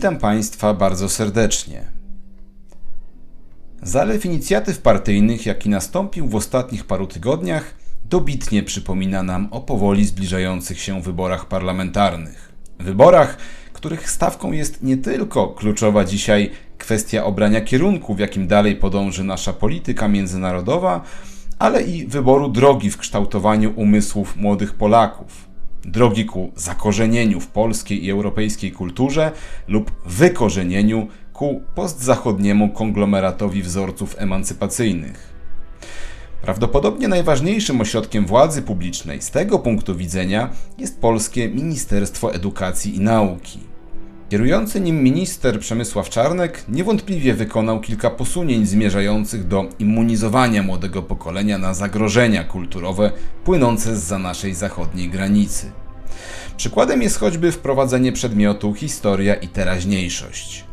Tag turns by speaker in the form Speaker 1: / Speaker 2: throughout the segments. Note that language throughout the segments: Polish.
Speaker 1: Witam Państwa bardzo serdecznie. Zalew inicjatyw partyjnych, jaki nastąpił w ostatnich paru tygodniach, dobitnie przypomina nam o powoli zbliżających się wyborach parlamentarnych. Wyborach, których stawką jest nie tylko kluczowa dzisiaj kwestia obrania kierunku, w jakim dalej podąży nasza polityka międzynarodowa, ale i wyboru drogi w kształtowaniu umysłów młodych Polaków. Drogi ku zakorzenieniu w polskiej i europejskiej kulturze lub wykorzenieniu ku postzachodniemu konglomeratowi wzorców emancypacyjnych. Prawdopodobnie najważniejszym ośrodkiem władzy publicznej z tego punktu widzenia jest polskie Ministerstwo Edukacji i Nauki. Kierujący nim minister Przemysław Czarnek niewątpliwie wykonał kilka posunięć zmierzających do immunizowania młodego pokolenia na zagrożenia kulturowe płynące z za naszej zachodniej granicy. Przykładem jest choćby wprowadzenie przedmiotu historia i teraźniejszość.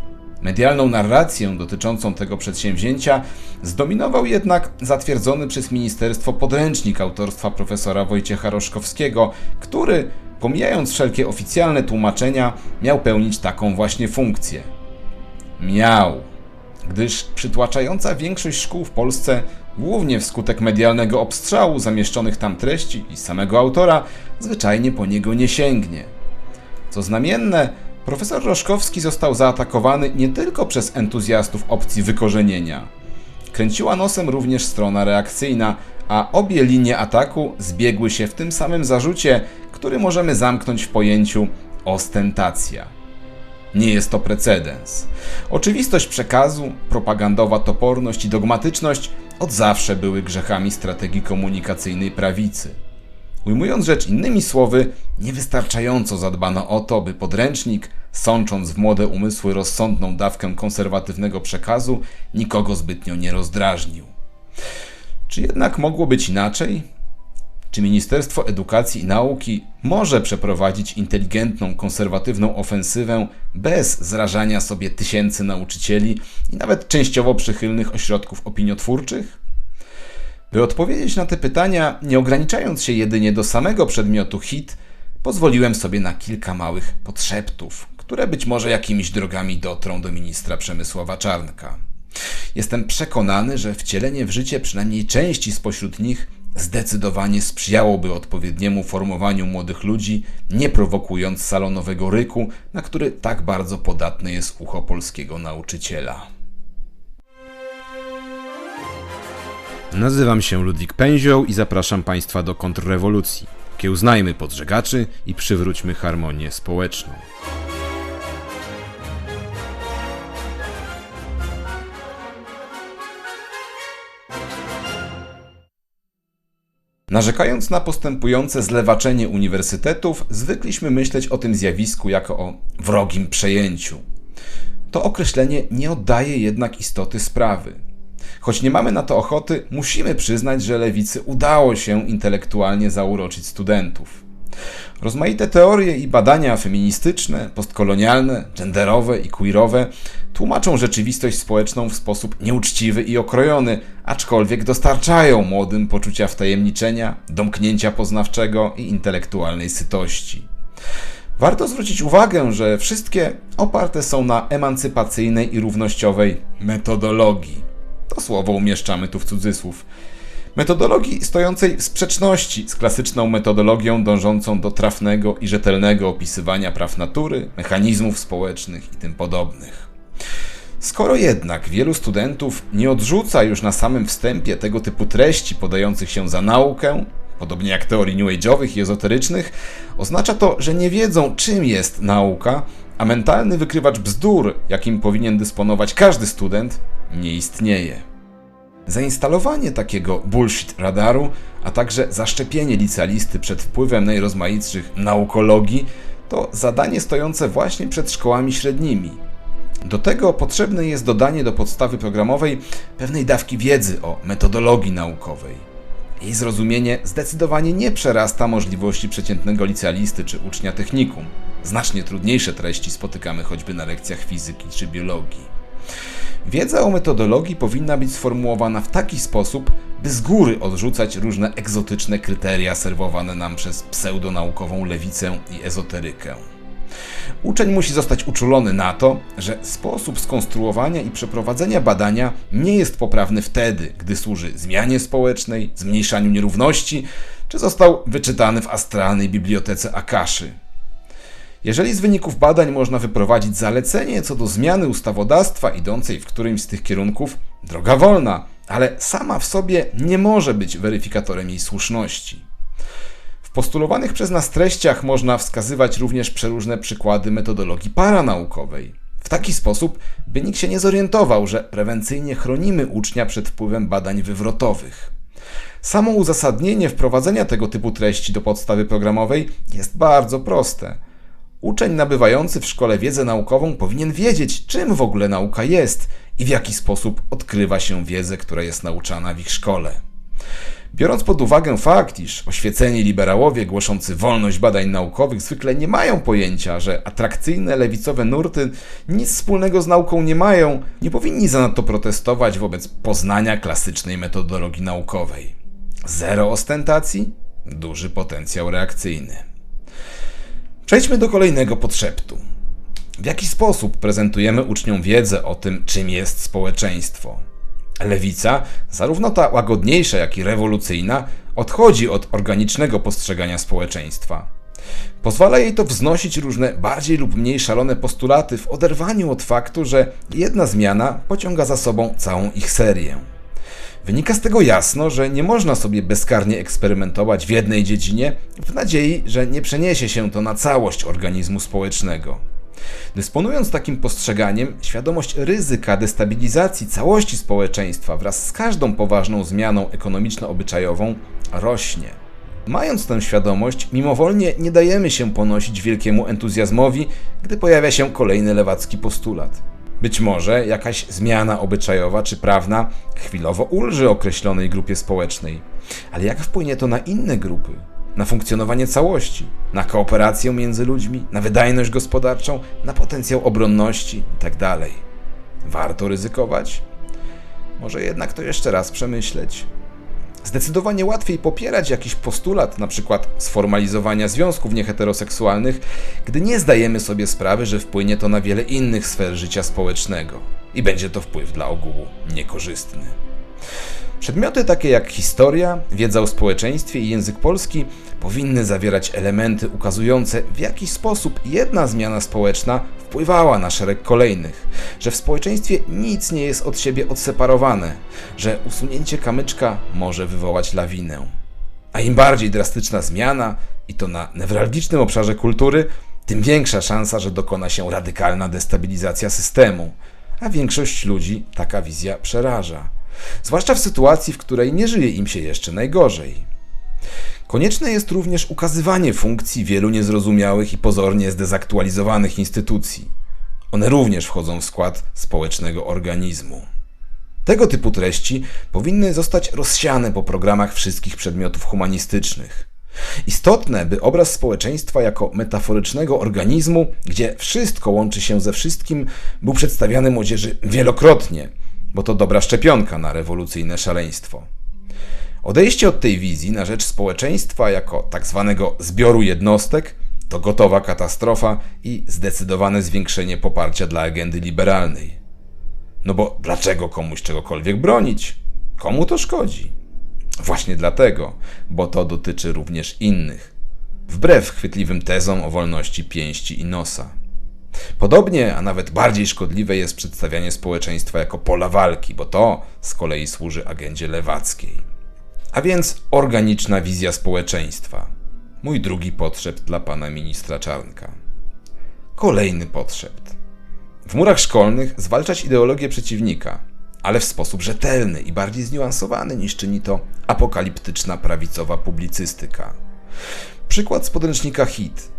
Speaker 1: Medialną narrację dotyczącą tego przedsięwzięcia zdominował jednak zatwierdzony przez ministerstwo podręcznik autorstwa profesora Wojciecha Roszkowskiego, który pomijając wszelkie oficjalne tłumaczenia, miał pełnić taką właśnie funkcję. Miał, gdyż przytłaczająca większość szkół w Polsce, głównie wskutek medialnego obstrzału zamieszczonych tam treści i samego autora, zwyczajnie po niego nie sięgnie. Co znamienne, profesor Roszkowski został zaatakowany nie tylko przez entuzjastów opcji wykorzenienia. Kręciła nosem również strona reakcyjna, a obie linie ataku zbiegły się w tym samym zarzucie, który możemy zamknąć w pojęciu ostentacja. Nie jest to precedens. Oczywistość przekazu, propagandowa toporność i dogmatyczność od zawsze były grzechami strategii komunikacyjnej prawicy. Ujmując rzecz innymi słowy, niewystarczająco zadbano o to, by podręcznik, sącząc w młode umysły rozsądną dawkę konserwatywnego przekazu, nikogo zbytnio nie rozdrażnił. Czy jednak mogło być inaczej? Czy Ministerstwo Edukacji i Nauki może przeprowadzić inteligentną, konserwatywną ofensywę bez zrażania sobie tysięcy nauczycieli i nawet częściowo przychylnych ośrodków opiniotwórczych? By odpowiedzieć na te pytania, nie ograniczając się jedynie do samego przedmiotu HIT, pozwoliłem sobie na kilka małych podszeptów, które być może jakimiś drogami dotrą do ministra Przemysława Czarnka. Jestem przekonany, że wcielenie w życie przynajmniej części spośród nich zdecydowanie sprzyjałoby odpowiedniemu formowaniu młodych ludzi, nie prowokując salonowego ryku, na który tak bardzo podatne jest ucho polskiego nauczyciela. Nazywam się Ludwik Pęzioł i zapraszam Państwa do kontrrewolucji. Kiełznajmy podżegaczy i przywróćmy harmonię społeczną. Narzekając na postępujące zlewaczenie uniwersytetów, zwykliśmy myśleć o tym zjawisku jako o wrogim przejęciu. To określenie nie oddaje jednak istoty sprawy. Choć nie mamy na to ochoty, musimy przyznać, że lewicy udało się intelektualnie zauroczyć studentów. Rozmaite teorie i badania feministyczne, postkolonialne, genderowe i queerowe tłumaczą rzeczywistość społeczną w sposób nieuczciwy i okrojony, aczkolwiek dostarczają młodym poczucia wtajemniczenia, domknięcia poznawczego i intelektualnej sytości. Warto zwrócić uwagę, że wszystkie oparte są na emancypacyjnej i równościowej metodologii. To słowo umieszczamy tu w cudzysłów Metodologii stojącej w sprzeczności z klasyczną metodologią dążącą do trafnego i rzetelnego opisywania praw natury, mechanizmów społecznych i tym podobnych. Skoro jednak wielu studentów nie odrzuca już na samym wstępie tego typu treści podających się za naukę, podobnie jak teorii new age'owych i ezoterycznych, oznacza to, że nie wiedzą czym jest nauka, a mentalny wykrywacz bzdur, jakim powinien dysponować każdy student, nie istnieje. Zainstalowanie takiego bullshit radaru, a także zaszczepienie licealisty przed wpływem najrozmaitszych naukologii to zadanie stojące właśnie przed szkołami średnimi. Do tego potrzebne jest dodanie do podstawy programowej pewnej dawki wiedzy o metodologii naukowej. Jej zrozumienie zdecydowanie nie przerasta możliwości przeciętnego licealisty czy ucznia technikum. Znacznie trudniejsze treści spotykamy choćby na lekcjach fizyki czy biologii. Wiedza o metodologii powinna być sformułowana w taki sposób, by z góry odrzucać różne egzotyczne kryteria serwowane nam przez pseudonaukową lewicę i ezoterykę. Uczeń musi zostać uczulony na to, że sposób skonstruowania i przeprowadzenia badania nie jest poprawny wtedy, gdy służy zmianie społecznej, zmniejszaniu nierówności, czy został wyczytany w astralnej bibliotece Akaszy. Jeżeli z wyników badań można wyprowadzić zalecenie co do zmiany ustawodawstwa idącej w którymś z tych kierunków, droga wolna, ale sama w sobie nie może być weryfikatorem jej słuszności. W postulowanych przez nas treściach można wskazywać również przeróżne przykłady metodologii paranaukowej. W taki sposób, by nikt się nie zorientował, że prewencyjnie chronimy ucznia przed wpływem badań wywrotowych. Samo uzasadnienie wprowadzenia tego typu treści do podstawy programowej jest bardzo proste. Uczeń nabywający w szkole wiedzę naukową powinien wiedzieć, czym w ogóle nauka jest i w jaki sposób odkrywa się wiedzę, która jest nauczana w ich szkole. Biorąc pod uwagę fakt, iż oświeceni liberałowie głoszący wolność badań naukowych zwykle nie mają pojęcia, że atrakcyjne lewicowe nurty nic wspólnego z nauką nie mają, nie powinni zanadto protestować wobec poznania klasycznej metodologii naukowej. Zero ostentacji, duży potencjał reakcyjny. Przejdźmy do kolejnego podszeptu. W jaki sposób prezentujemy uczniom wiedzę o tym, czym jest społeczeństwo? Lewica, zarówno ta łagodniejsza, jak i rewolucyjna, odchodzi od organicznego postrzegania społeczeństwa. Pozwala jej to wznosić różne bardziej lub mniej szalone postulaty w oderwaniu od faktu, że jedna zmiana pociąga za sobą całą ich serię. Wynika z tego jasno, że nie można sobie bezkarnie eksperymentować w jednej dziedzinie w nadziei, że nie przeniesie się to na całość organizmu społecznego. Dysponując takim postrzeganiem, świadomość ryzyka destabilizacji całości społeczeństwa wraz z każdą poważną zmianą ekonomiczno-obyczajową rośnie. Mając tę świadomość, mimowolnie nie dajemy się ponosić wielkiemu entuzjazmowi, gdy pojawia się kolejny lewacki postulat. Być może jakaś zmiana obyczajowa czy prawna chwilowo ulży określonej grupie społecznej, ale jak wpłynie to na inne grupy? na funkcjonowanie całości, na kooperację między ludźmi, na wydajność gospodarczą, na potencjał obronności itd. Tak Warto ryzykować? Może jednak to jeszcze raz przemyśleć. Zdecydowanie łatwiej popierać jakiś postulat, przykład sformalizowania związków nieheteroseksualnych, gdy nie zdajemy sobie sprawy, że wpłynie to na wiele innych sfer życia społecznego i będzie to wpływ dla ogółu niekorzystny. Przedmioty takie jak historia, wiedza o społeczeństwie i język polski powinny zawierać elementy ukazujące, w jaki sposób jedna zmiana społeczna wpływała na szereg kolejnych, że w społeczeństwie nic nie jest od siebie odseparowane, że usunięcie kamyczka może wywołać lawinę. A im bardziej drastyczna zmiana, i to na newralgicznym obszarze kultury, tym większa szansa, że dokona się radykalna destabilizacja systemu, a większość ludzi taka wizja przeraża zwłaszcza w sytuacji, w której nie żyje im się jeszcze najgorzej. Konieczne jest również ukazywanie funkcji wielu niezrozumiałych i pozornie zdezaktualizowanych instytucji. One również wchodzą w skład społecznego organizmu. Tego typu treści powinny zostać rozsiane po programach wszystkich przedmiotów humanistycznych. Istotne, by obraz społeczeństwa jako metaforycznego organizmu, gdzie wszystko łączy się ze wszystkim, był przedstawiany młodzieży wielokrotnie, bo to dobra szczepionka na rewolucyjne szaleństwo. Odejście od tej wizji na rzecz społeczeństwa jako tak zwanego zbioru jednostek to gotowa katastrofa i zdecydowane zwiększenie poparcia dla agendy liberalnej. No bo dlaczego komuś czegokolwiek bronić? Komu to szkodzi? Właśnie dlatego, bo to dotyczy również innych. Wbrew chwytliwym tezom o wolności pięści i nosa. Podobnie, a nawet bardziej szkodliwe jest przedstawianie społeczeństwa jako pola walki, bo to z kolei służy agendzie lewackiej. A więc organiczna wizja społeczeństwa. Mój drugi potrzeb dla pana ministra Czarnka. Kolejny potrzeb. W murach szkolnych zwalczać ideologię przeciwnika, ale w sposób rzetelny i bardziej zniuansowany niż czyni to apokaliptyczna prawicowa publicystyka. Przykład z podręcznika HIT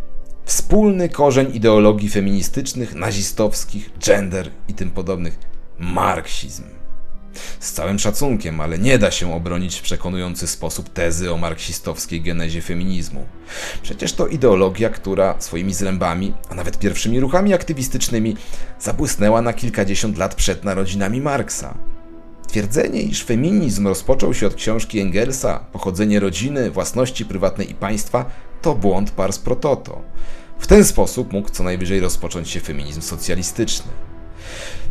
Speaker 1: Wspólny korzeń ideologii feministycznych, nazistowskich, gender i tym podobnych marksizm. Z całym szacunkiem, ale nie da się obronić w przekonujący sposób tezy o marksistowskiej genezie feminizmu. Przecież to ideologia, która swoimi zrębami, a nawet pierwszymi ruchami aktywistycznymi zabłysnęła na kilkadziesiąt lat przed narodzinami Marksa. Twierdzenie, iż feminizm rozpoczął się od książki Engelsa Pochodzenie rodziny, własności prywatnej i państwa, to błąd pars pro toto. W ten sposób mógł co najwyżej rozpocząć się feminizm socjalistyczny.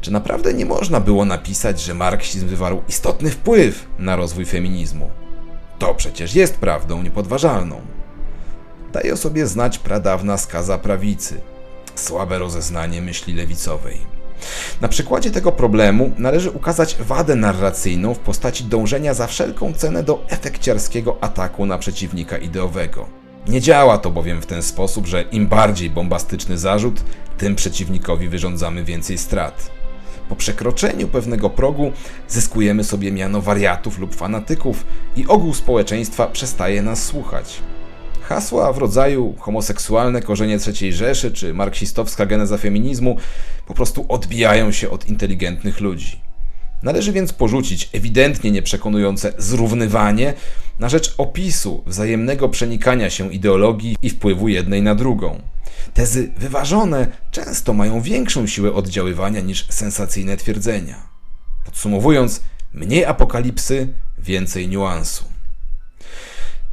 Speaker 1: Czy naprawdę nie można było napisać, że marksizm wywarł istotny wpływ na rozwój feminizmu? To przecież jest prawdą niepodważalną. Daje o sobie znać pradawna skaza prawicy, słabe rozeznanie myśli lewicowej. Na przykładzie tego problemu należy ukazać wadę narracyjną w postaci dążenia za wszelką cenę do efekciarskiego ataku na przeciwnika ideowego. Nie działa to bowiem w ten sposób, że im bardziej bombastyczny zarzut, tym przeciwnikowi wyrządzamy więcej strat. Po przekroczeniu pewnego progu zyskujemy sobie miano wariatów lub fanatyków i ogół społeczeństwa przestaje nas słuchać. Hasła w rodzaju homoseksualne korzenie III Rzeszy czy marksistowska geneza feminizmu po prostu odbijają się od inteligentnych ludzi. Należy więc porzucić ewidentnie nieprzekonujące zrównywanie na rzecz opisu wzajemnego przenikania się ideologii i wpływu jednej na drugą. Tezy wyważone często mają większą siłę oddziaływania niż sensacyjne twierdzenia. Podsumowując, mniej apokalipsy, więcej niuansu.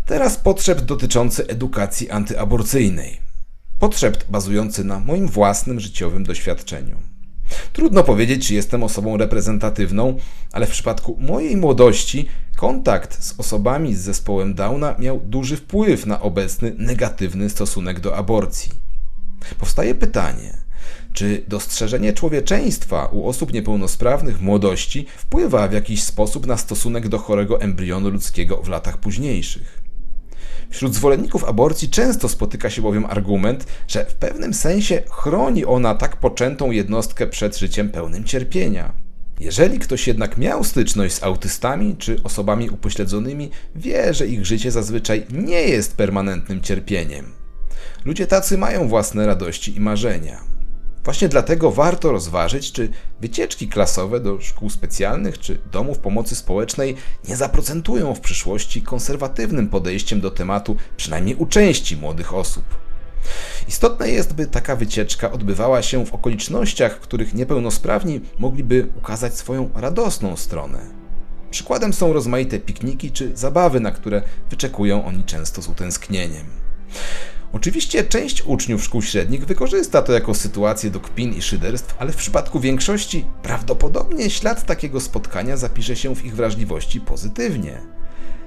Speaker 1: Teraz potrzeb dotyczący edukacji antyaborcyjnej. Potrzeb bazujący na moim własnym życiowym doświadczeniu. Trudno powiedzieć, czy jestem osobą reprezentatywną, ale w przypadku mojej młodości kontakt z osobami z zespołem Downa miał duży wpływ na obecny negatywny stosunek do aborcji. Powstaje pytanie, czy dostrzeżenie człowieczeństwa u osób niepełnosprawnych w młodości wpływa w jakiś sposób na stosunek do chorego embrionu ludzkiego w latach późniejszych? Wśród zwolenników aborcji często spotyka się bowiem argument, że w pewnym sensie chroni ona tak poczętą jednostkę przed życiem pełnym cierpienia. Jeżeli ktoś jednak miał styczność z autystami czy osobami upośledzonymi, wie, że ich życie zazwyczaj nie jest permanentnym cierpieniem. Ludzie tacy mają własne radości i marzenia. Właśnie dlatego warto rozważyć, czy wycieczki klasowe do szkół specjalnych czy domów pomocy społecznej nie zaprocentują w przyszłości konserwatywnym podejściem do tematu, przynajmniej u części młodych osób. Istotne jest, by taka wycieczka odbywała się w okolicznościach, w których niepełnosprawni mogliby ukazać swoją radosną stronę. Przykładem są rozmaite pikniki czy zabawy, na które wyczekują oni często z utęsknieniem. Oczywiście część uczniów szkół średnich wykorzysta to jako sytuację do kpin i szyderstw, ale w przypadku większości prawdopodobnie ślad takiego spotkania zapisze się w ich wrażliwości pozytywnie.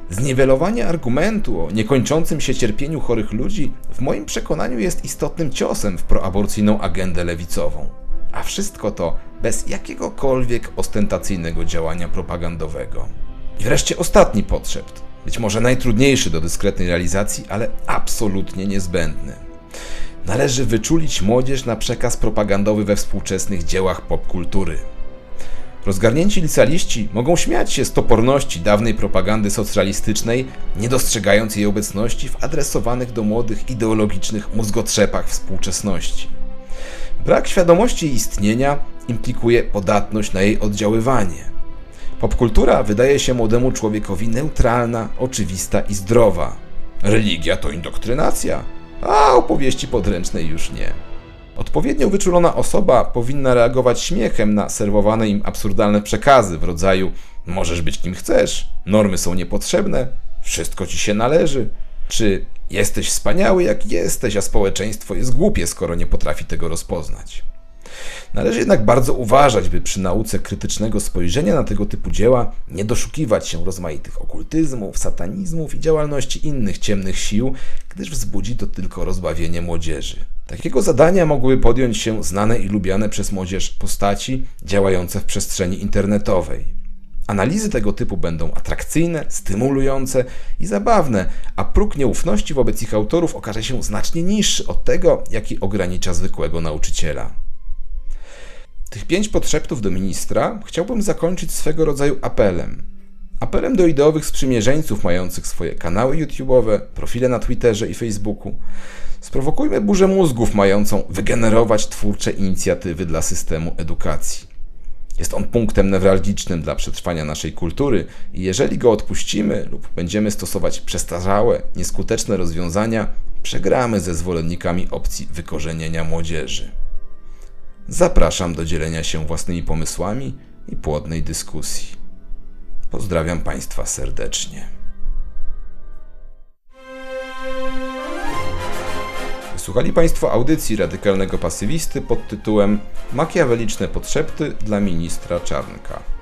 Speaker 1: Zniwelowanie argumentu o niekończącym się cierpieniu chorych ludzi w moim przekonaniu jest istotnym ciosem w proaborcyjną agendę lewicową. A wszystko to bez jakiegokolwiek ostentacyjnego działania propagandowego. I wreszcie ostatni potrzeb być może najtrudniejszy do dyskretnej realizacji, ale absolutnie niezbędny. Należy wyczulić młodzież na przekaz propagandowy we współczesnych dziełach popkultury. Rozgarnięci licealiści mogą śmiać się z toporności dawnej propagandy socjalistycznej, nie dostrzegając jej obecności w adresowanych do młodych ideologicznych mózgotrzepach współczesności. Brak świadomości istnienia implikuje podatność na jej oddziaływanie – Popkultura wydaje się młodemu człowiekowi neutralna, oczywista i zdrowa. Religia to indoktrynacja, a opowieści podręczne już nie. Odpowiednio wyczulona osoba powinna reagować śmiechem na serwowane im absurdalne przekazy w rodzaju możesz być kim chcesz, normy są niepotrzebne, wszystko ci się należy, czy jesteś wspaniały jak jesteś, a społeczeństwo jest głupie, skoro nie potrafi tego rozpoznać. Należy jednak bardzo uważać, by przy nauce krytycznego spojrzenia na tego typu dzieła nie doszukiwać się rozmaitych okultyzmów, satanizmów i działalności innych ciemnych sił, gdyż wzbudzi to tylko rozbawienie młodzieży. Takiego zadania mogły podjąć się znane i lubiane przez młodzież postaci działające w przestrzeni internetowej. Analizy tego typu będą atrakcyjne, stymulujące i zabawne, a próg nieufności wobec ich autorów okaże się znacznie niższy od tego, jaki ogranicza zwykłego nauczyciela. Tych pięć podszeptów do ministra chciałbym zakończyć swego rodzaju apelem. Apelem do ideowych sprzymierzeńców mających swoje kanały YouTube'owe, profile na Twitterze i Facebooku. Sprowokujmy burzę mózgów mającą wygenerować twórcze inicjatywy dla systemu edukacji. Jest on punktem newralgicznym dla przetrwania naszej kultury i jeżeli go odpuścimy lub będziemy stosować przestarzałe, nieskuteczne rozwiązania, przegramy ze zwolennikami opcji wykorzenienia młodzieży. Zapraszam do dzielenia się własnymi pomysłami i płodnej dyskusji. Pozdrawiam Państwa serdecznie. Słuchali Państwo audycji radykalnego pasywisty pod tytułem Makiaweliczne podszepty dla ministra Czarnka.